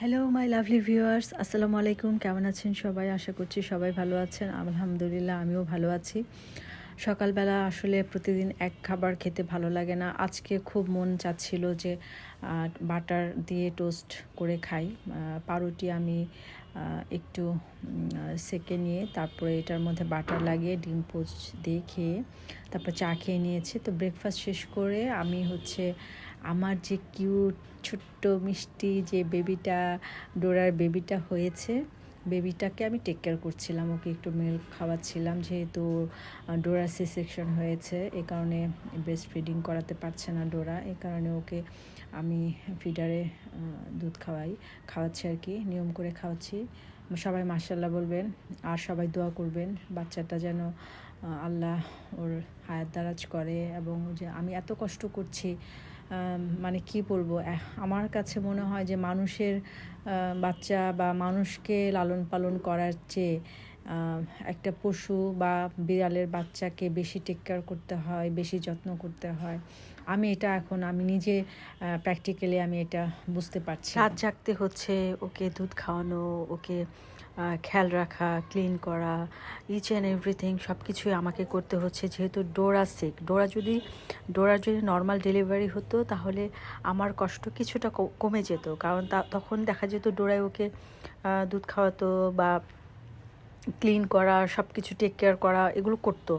Hello my lovely viewers আসসালামু আলাইকুম কেমন আছেন সবাই? আশা করছি সবাই ভালো আছেন। আলহামদুলিল্লাহ, আমিও ভালো আছি। সকালবেলা আসলে প্রতিদিন এক খাবার খেতে ভালো লাগে না। আজকে খুব মন চাচ্ছিল যে বাটার দিয়ে টোস্ট করে খাই। পাউরুটি আমি একটু সেকে নিয়ে তারপরে এটার মধ্যে বাটার লাগিয়ে ডিম পোস্ট দিয়ে খেয়ে তারপর চা খেয়ে নিয়েছি। তো ব্রেকফাস্ট শেষ করে আমি হচ্ছে আমার যে কিউট ছোট্ট, মিষ্টি যে বেবিটা ডোরার বেবিটা হয়েছে বেবিটাকে আমি টেক কেয়ার করছিলাম, ওকে একটু মিল্ক খাওয়াচ্ছিলাম, যেহেতু ডোরা সি সেকশন হয়েছে, এ কারণে ব্রেস্ট ফিডিং করাতে পারছে না ডোরা, এ কারণে ওকে আমি ফিডারে দুধ খাওয়াই, খাওয়াচ্ছি আর কি, নিয়ম করে খাওয়াচ্ছি। সবাই মার্শাল্লাহ বলবেন, আর সবাই দোয়া করবেন, বাচ্চাটা যেন আল্লাহ ওর হায়াত দারাজ করে, এবং যে আমি এত কষ্ট করছি মানে কি বলব আমার কাছে মনে হয় যে মানুষের বাচ্চা বা মানুষকে লালন পালন করার চেয়ে একটা পশু বা বিড়ালের বাচ্চাকে বেশি টেক কেয়ার করতে হয়, বেশি যত্ন করতে হয়। আমি এটা এখন, আমি নিজে প্র্যাকটিক্যালি আমি এটা বুঝতে পারছি রাত জাগতে হচ্ছে, ওকে দুধ খাওয়ানো, ওকে খেয়াল রাখা ক্লিন করা ইচ অ্যান্ড এভরিথিং সব কিছুই আমাকে করতে হচ্ছে যেহেতু ডোরা সিক ডোরা যদি ডোরা যদি নর্মাল ডেলিভারি হতো তাহলে আমার কষ্ট কিছুটা কমে যেত। কারণ তখন দেখা যেত ডোরায় ওকে দুধ খাওয়াতো বা ক্লিন করা সব কিছু টেক কেয়ার করা, এগুলো করতো।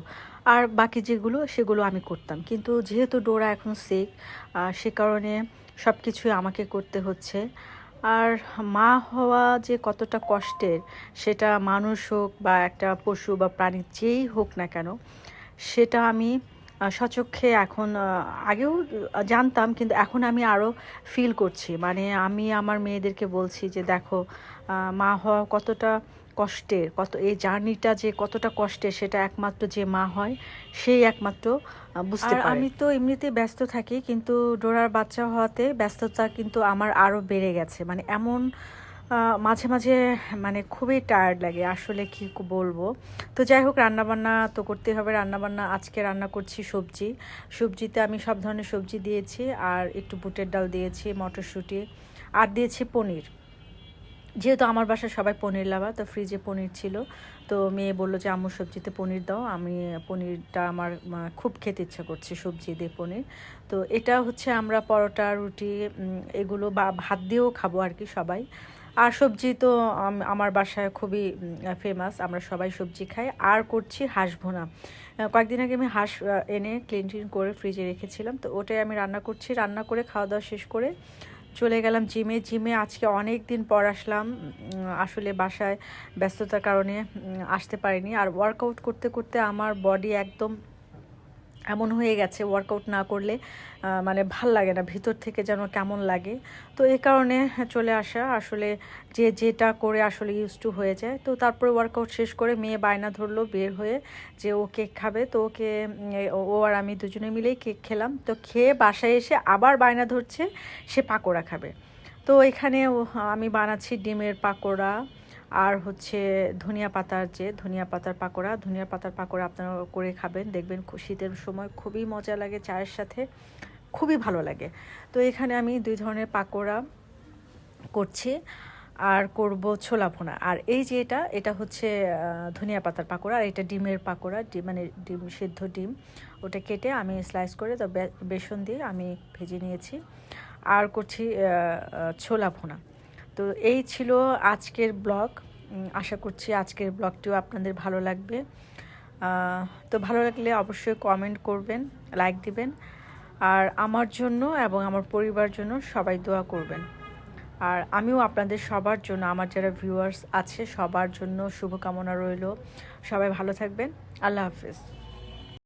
আর বাকি যেগুলো, সেগুলো আমি করতাম। কিন্তু যেহেতু ডোরা এখন সেক সে কারণে সব কিছুই আমাকে করতে হচ্ছে। আর মা হওয়া যে কতটা কষ্টের, সেটা মানুষ হোক বা একটা পশু বা প্রাণী যেই হোক না কেন, সেটা আমি সচক্ষে এখন আগেও জানতাম কিন্তু এখন আমি আরও ফিল করছি। মানে আমি আমার মেয়েদেরকে বলছি যে দেখো মা হওয়া কতটা কষ্টের কত এই জার্নিটা যে কতটা কষ্টের সেটা একমাত্র যে মা হয় সেই একমাত্র বুঝতে পারে। আমি তো এমনিতে ব্যস্ত থাকি কিন্তু ডোরার বাচ্চা হওয়াতে ব্যস্ততা কিন্তু আমার আরও বেড়ে গেছে। মানে এমন মাঝে মাঝে মানে খুবই টায়ার্ড লাগে আসলে কি বলব। তো যাই হোক রান্নাবান্না তো করতে হবে রান্নাবান্না আজকে রান্না করছি সবজি। সবজিতে আমি সব ধরনের সবজি দিয়েছি আর একটু বুটের ডাল দিয়েছি মটরশুঁটি আর দিয়েছি পনির। যেহেতু আমার বাসায় সবাই পনির লাভা তো ফ্রিজে পনির ছিল। তো মেয়ে বলল যে, আম্মু, সবজিতে পনির দাও। আমি পনিরটা আমার খুব খেতে ইচ্ছা করছে সবজি দিয়ে পনির। তো এটা হচ্ছে আমরা পরোটা, রুটি এগুলো বা ভাত দিয়েও খাব আর কি সবাই। আর সবজি তো আমার বাসায় খুবই ফেমাস আমরা সবাই সবজি খাই। আর করছি হাঁস ভুনা। কয়েকদিন আগে আমি হাঁস এনে ক্লিন টিন করে ফ্রিজে রেখেছিলাম। তো ওটাই আমি রান্না করছি। রান্না করে খাওয়া দাওয়া শেষ করে চলে গেলাম জিমে। জিমে আজকে অনেক দিন পর আসলাম। আসলে বাসায় ব্যস্ততার কারণে আসতে পারিনি। আর ওয়ার্কআউট করতে করতে আমার বডি একদম এমন হয়ে গেছে ওয়ার্কআউট না করলে মানে ভালো লাগে না, ভিতর থেকে যেন কেমন লাগে। তো এই কারণে চলে আসা আসলে যে যেটা করে আসলে ইউজ টু হয়ে যায় তো তারপরে ওয়ার্কআউট শেষ করে মেয়ে বায়না ধরলো, বের হয়ে যে ও কেক খাবে, তো ওকে, ও আর আমি দুজনে মিলেই কেক খেলাম। তো খেয়ে বাসায় এসে আবার বায়না ধরছে, সে পাকোড়া খাবে। তো এখানে আমি বানাচ্ছি ডিমের পাকোড়া। আর হচ্ছে ধনিয়া পাতার যে ধনিয়া পাতার পাকোড়া, ধনিয়া পাতার পাকোড়া আপনারা করে খাবেন, দেখবেন শীতের সময় খুবই মজা লাগে চায়ের সাথে, খুবই ভালো লাগে। তো এখানে আমি দুই ধরনের পাকোড়া করছি, আর করব ছোলা ভুনা। আর এই যে এটা এটা হচ্ছে ধনিয়া পাতার পাকোড়া, আর এটা ডিমের পাকোড়া ডিম মানে ডিম, সিদ্ধ ডিম। ওটা কেটে আমি স্লাইস করে তো বেসন দিয়ে আমি ভেজে নিয়েছি। আর করছি ছোলা ভুনা। তো এই ছিল আজকের ব্লগ। আশা করছি আজকের ব্লগটিও আপনাদের ভালো লাগবে। তো ভালো লাগলে অবশ্যই কমেন্ট করবেন লাইক দিবেন। আর আমার জন্য এবং আমার পরিবার জন্য সবাই দোয়া করবেন। আর আমিও আপনাদের সবার জন্য, আমার যারা ভিউয়ার্স আছে, সবার জন্য শুভকামনা রইল। সবাই ভালো থাকবেন। আল্লাহ হাফিজ।